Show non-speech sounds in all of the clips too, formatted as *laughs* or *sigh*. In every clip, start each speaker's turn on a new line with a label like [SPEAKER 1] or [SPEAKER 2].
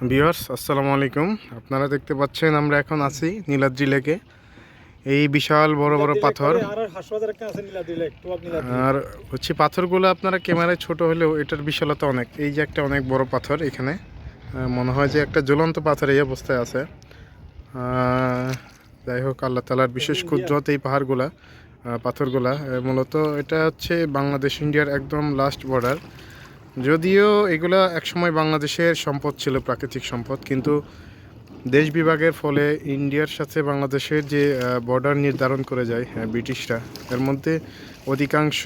[SPEAKER 1] Viewers আসসালামু আলাইকুম। আপনারা দেখতে পাচ্ছেন আমরা এখন আছি নীলাদ্রি লেকে। এই বিশাল বড় বড় পাথর।
[SPEAKER 2] আর
[SPEAKER 1] হচ্ছে পাথরগুলো আপনারা ক্যামেরায় ছোট হলেও এটার বিশালতা অনেক। এই যে একটা অনেক বড় পাথর এখানে। মনে হয় যে একটা জ্বলন্ত পাথর এই অবস্থায় আছে। যাই হোক আল্লাহ তালার বিশেষ কুদরত এই পাহাড়গুলা পাথরগুলা। মূলত এটা হচ্ছে বাংলাদেশ ইন্ডিয়ার একদম লাস্ট বর্ডার যদিও এগুলা একসময় বাংলাদেশের সম্পদ ছিল, প্রাকৃতিক সম্পদ, কিন্তু দেশ বিভাগের ফলে ইন্ডিয়ার সাথে বাংলাদেশের যে বর্ডার নির্ধারণ করে যায় ব্রিটিশরা, এর মধ্যে অধিকাংশ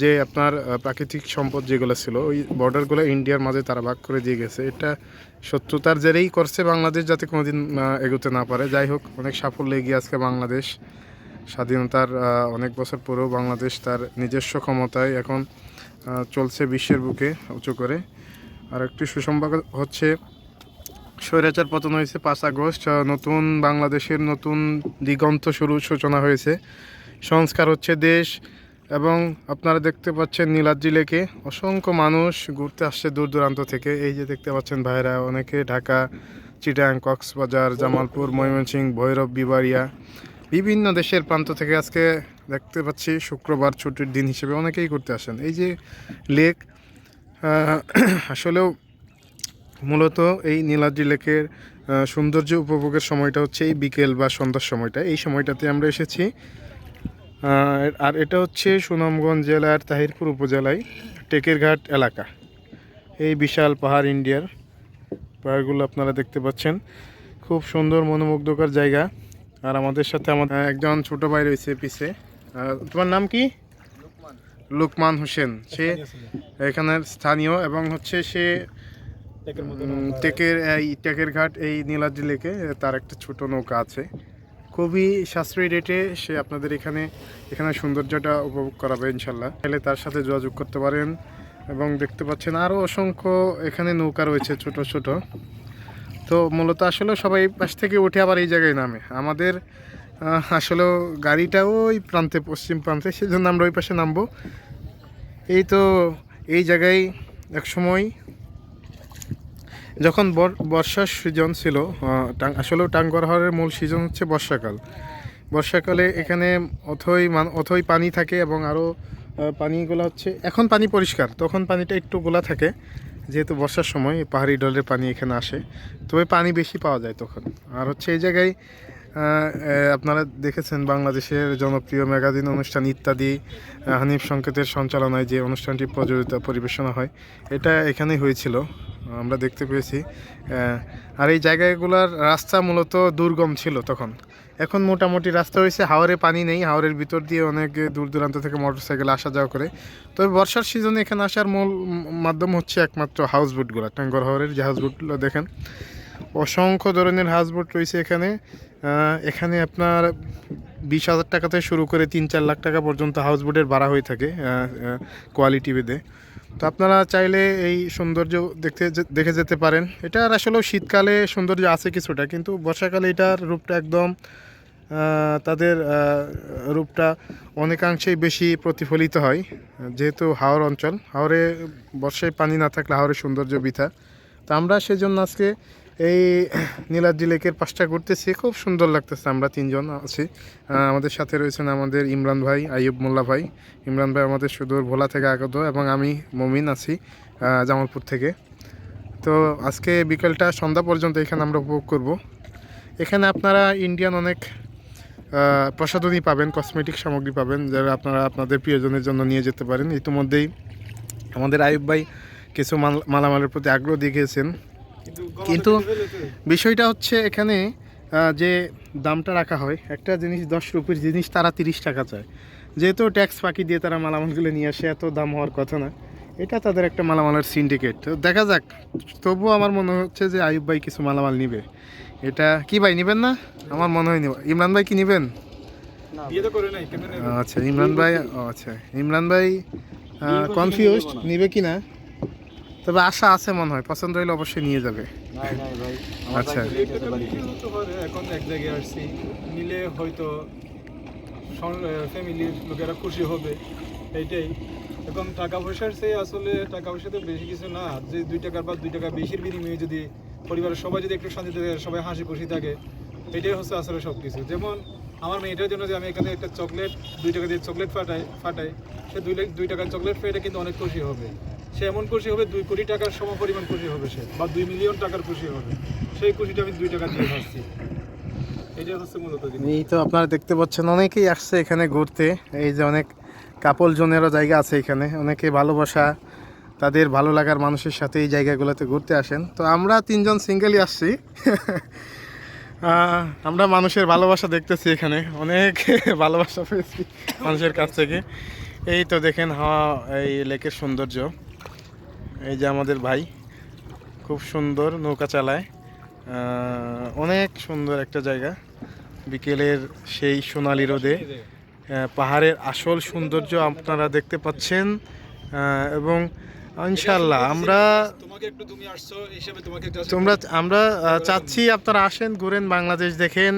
[SPEAKER 1] যে আপনার প্রাকৃতিক সম্পদ যেগুলো ছিল, ওই বর্ডারগুলো ইন্ডিয়ার মাঝে তারা ভাগ করে দিয়ে গেছে। এটা শত্রুতার জেরেই করছে বাংলাদেশ যাতে কোনোদিন এগোতে না পারে। যাই হোক, অনেক সাফল্য এগিয়ে আজকে বাংলাদেশ। স্বাধীনতার অনেক বছর পরেও বাংলাদেশ তার নিজস্ব ক্ষমতায় এখন চলছে বিশ্বের বুকে উঁচু করে। আর একটি সুসংবাদ হচ্ছে, স্বৈরাচার পতন হয়েছে পাঁচ আগস্ট নতুন বাংলাদেশের নতুন দিগন্ত শুরু সূচনা হয়েছে। সংস্কার হচ্ছে দেশ এবং আপনারা দেখতে পাচ্ছেন নীলাদ্রি লেকে অসংখ্য মানুষ ঘুরতে আসছে দূর দূরান্ত থেকে। এই যে দেখতে পাচ্ছেন ভাইরা, অনেকে ঢাকা, চিটাং, কক্সবাজার, জামালপুর, ময়মনসিংহ, ভৈরব, বিবাড়িয়া বিভিন্ন দেশের প্রান্ত থেকে আজকে দেখতে পাচ্ছি শুক্রবার ছুটির দিন হিসেবে অনেকেই করতে আসেন। এই যে লেক *clears throat* আসলেও মূলত এই নীলাদ্রি লেকের সৌন্দর্য উপভোগের সময়টা হচ্ছে এই বিকেল বা সন্ধ্যার সময়টা। এই সময়টাতে আমরা এসেছি আর এটা হচ্ছে সুনামগঞ্জ জেলার তাহিরপুর উপজেলায় টেকেরঘাট এলাকা। এই বিশাল পাহাড় ইন্ডিয়ার পাহাড়গুলো আপনারা দেখতে পাচ্ছেন। খুব সুন্দর, মনোমুগ্ধকর জায়গা। আর আমাদের সাথে আমাদের একজন ছোট ভাই রয়েছে পিছে। তোমার নাম কি? লুকমান হোসেন। সে এখানের স্থানীয় এবং হচ্ছে সে টেকের এই টেকের ঘাট এই নীলাদ্রি লেকে তার একটা ছোট নৌকা আছে। খুবই সাশ্রয়ী রেটে সে আপনাদের এখানে এখানে সৌন্দর্যটা উপভোগ করাবে ইনশাল্লাহ তাহলে তার সাথে যোগাযোগ করতে পারেন এবং দেখতে পাচ্ছেন আরও অসংখ্য এখানে নৌকা রয়েছে ছোট ছোট। তো মূলত আসলে সবাই পাশ থেকে উঠে আবার এই জায়গায় নামে। আমাদের আহ, আসলেও গাড়িটা ওই প্রান্তে পশ্চিম প্রান্তে সেজন্য আমরা ওই পাশে নামবো। এই তো এই জায়গায় এক সময় যখন বর- বর্ষার সিজন ছিল টাঙ্গর হাওরের মূল সিজন হচ্ছে বর্ষাকাল। বর্ষাকালে এখানে অথই মান অথই পানি থাকে এবং আরও পানিগুলো হচ্ছে এখন পানি পরিষ্কার তখন পানিটা একটু গোলা থাকে। যেহেতু বর্ষার সময় পাহাড়ি ডলের পানি এখানে আসে, তবে পানি বেশি পাওয়া যায় তখন। আর হচ্ছে এই জায়গায় আপনারা দেখেছেন বাংলাদেশের জনপ্রিয় ম্যাগাজিন অনুষ্ঠান ইত্যাদি হানিফ সংকেতের সঞ্চালনায় যে অনুষ্ঠানটি প্রযোজিত, পরিবেশনা হয়, এটা এখানেই হয়েছিল, আমরা দেখতে পেয়েছি। আর এই জায়গাগুলোর রাস্তা মূলত দুর্গম ছিল তখন। এখন মোটামুটি রাস্তা হয়েছে, হাওরে পানি নেই, হাওরের ভিতর দিয়ে অনেক দূর দূরান্ত থেকে মোটর সাইকেল আসা যাওয়া করে। তবে বর্ষার সিজনে এখানে আসার মূল মাধ্যম হচ্ছে একমাত্র হাউস বোটগুলো টাঙ্গর হাওরের যে হাউস বোটগুলো দেখেন। অসংখ্য ধরনের হাউস বোট রয়েছে এখানে। এখানে আপনার বিশ হাজার টাকা থেকে শুরু করে তিন চার লাখ টাকা পর্যন্ত হাউস বোটের ভাড়া হয়ে থাকে কোয়ালিটি বেদে তো আপনারা চাইলে এই সৌন্দর্য দেখতে দেখে যেতে পারেন। এটার আসলেও শীতকালে সৌন্দর্য আছে কিছুটা, কিন্তু বর্ষাকালে এটার রূপটা একদম তাদের রূপটা অনেকাংশেই বেশি প্রতিফলিত হয়। যেহেতু হাওর অঞ্চল, হাওরে বর্ষায় পানি না থাকলে হাওরের সৌন্দর্য বৃথা। তো আমরা সেজন্য আজকে এই নীলাদ্রি লেকের পাশটা ঘুরতেছি। খুব সুন্দর লাগতেছে, আমরা তিনজন আছি। আমাদের সাথে রয়েছেন আমাদের ইমরান ভাই, আইয়ুব মোল্লা ভাই। ইমরান ভাই আমাদের সুদূর ভোলা থেকে আগত এবং আমি মমিন আছি জামালপুর থেকে। তো আজকে বিকেলটা সন্ধ্যা পর্যন্ত এখানে আমরা উপভোগ করব। এখানে আপনারা ইন্ডিয়ান অনেক প্রসাধনী পাবেন কসমেটিক সামগ্রী পাবেন যারা আপনারা আপনাদের প্রিয়জনের জন্য নিয়ে যেতে পারেন। ইতিমধ্যেই আমাদের আয়ুব ভাই কিছু মাল- মালামালের প্রতি আগ্রহ দেখিয়েছেন। কিন্তু বিষয়টা হচ্ছে এখানে যে দামটা রাখা হয় একটা জিনিস দশ রুপির জিনিস তারা তিরিশ টাকা চায়। যেহেতু ট্যাক্স ফাঁকি দিয়ে তারা মালামালগুলো নিয়ে আসে এত দাম হওয়ার কথা না। এটা তাদের একটা মালামালের সিন্ডিকেট তো দেখা যাক তবুও আমার মনে হচ্ছে যে আয়ুব ভাই কিছু মালামাল নিবে। এটা কি ভাই নেবেন না? আমার মনে হয় নিব ইমরান ভাই কি নেবেন? আচ্ছা ইমরান ভাই ও আচ্ছা। ইমরান ভাই কনফিউজ নিবে কি না? তবে আশা আছে মনে হয় পছন্দ হলে অবশ্যই নিয়ে যাবে। আচ্ছা।
[SPEAKER 2] এখন এক জায়গায় আসছি। নিলে হয়তো ফ্যামিলির লোকেরা খুশি হবে এইটাই এখন টাকা পয়সার চেয়ে আসলে টাকা পয়সা তো বেশি কিছু না। যে দুই টাকার বা দুই টাকা বেশির বিনিময়ে যদি পরিবারের সবাই যদি একটু শান্তিতে থাকে, সবাই হাসি খুশি থাকে, এটাই হচ্ছে আসলে সব কিছু যেমন আমার মেয়েটার জন্য যে আমি এখানে একটা চকলেট, দুই টাকা দিয়ে চকলেট ফাটাই ফাটাই, সে দুই দুই টাকার চকলেট পেয়ে কিন্তু অনেক খুশি হবে। সে এমন খুশি হবে, দুই কোটি টাকার সম পরিমাণ খুশি হবে সে, বা দুই মিলিয়ন টাকার খুশি হবে। সেই খুশিটা আমি দুই টাকা দিয়ে ভাবছি এটাই হচ্ছে মূলত জিনিস
[SPEAKER 1] এই তো আপনারা দেখতে পাচ্ছেন, অনেকেই আসছে এখানে ঘুরতে। এই যে অনেক কাপল জোনেরও জায়গা আছে এখানে। অনেকে ভালোবাসা, তাদের ভালো লাগার মানুষের সাথে এই জায়গাগুলোতে ঘুরতে আসেন। তো আমরা তিনজন সিঙ্গেলই আসছি। আমরা মানুষের ভালোবাসা দেখতেছি এখানে। অনেক *laughs* ভালোবাসা পেয়েছি মানুষের কাছ থেকে। এই তো দেখেন হাওয়া, এই লেকের সৌন্দর্য। এই যে আমাদের ভাই, খুব সুন্দর নৌকা চালায়। অনেক সুন্দর একটা জায়গা। বিকেলের সেই সোনালি রোদে পাহাড়ের আসল সৌন্দর্য আপনারা দেখতে পাচ্ছেন এবং ইনশাল্লাহ আমরা তোমরা, আমরা চাচ্ছি আপনারা আসেন, ঘুরেন বাংলাদেশ দেখেন,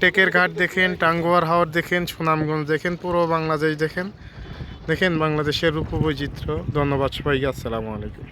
[SPEAKER 1] টেকের ঘাট দেখেন, টাঙ্গুয়ার হাওর দেখেন, সুনামগঞ্জ দেখেন, পুরো বাংলাদেশ দেখেন দেখেন বাংলাদেশের রূপবৈচিত্র্য ধন্যবাদ সবাইকে, আসসালামু আলাইকুম।